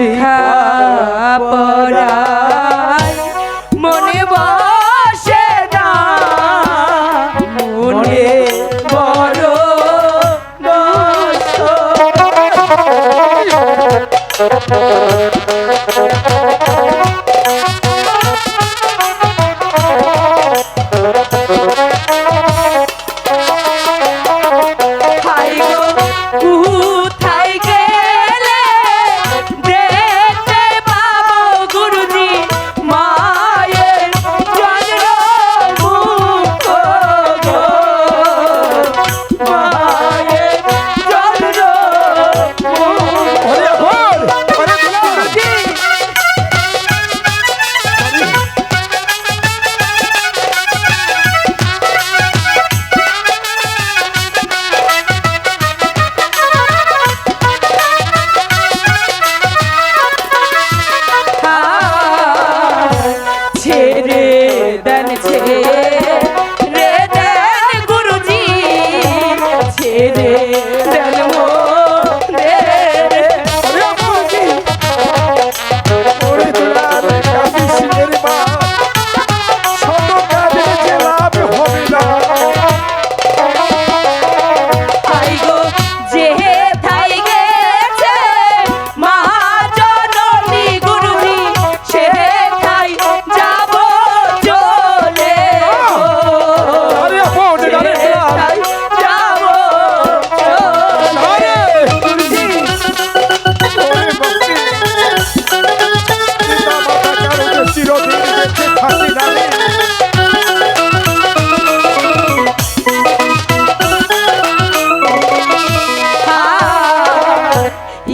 লেখা পড়াই মনে বসে না মনে বড়। রে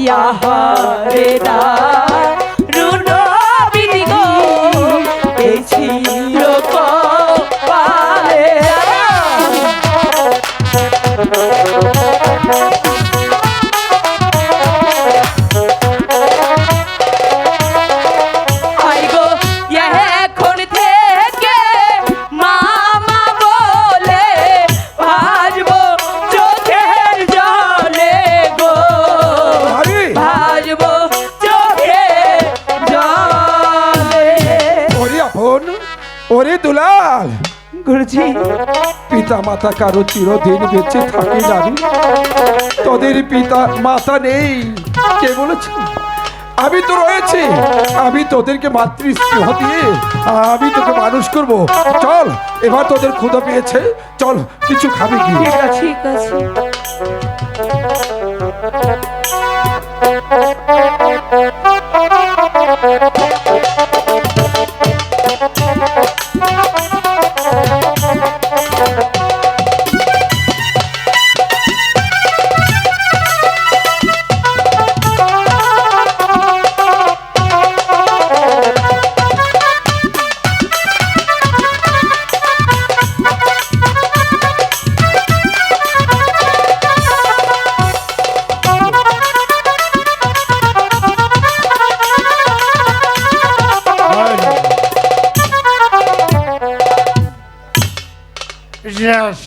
ইয়াহারে রুণ বিদিগো এই ছিল কপালে ওরে দুলাল। গুরুজি। পিতা মাতা কারও চিরদিন বেঁচে থাকে জানি তোদের পিতা মাতা নেই। কে বলেছে? আমি তো রয়েছি। আমি তোদেরকে মাতৃ স্নেহ দিয়ে আমি তোকে মানুষ করব। চল এবার তোদের ক্ষুদা পেয়েছে। চল কিছু খাবি কি ঠিক আছে ঠিক আছে। Yes.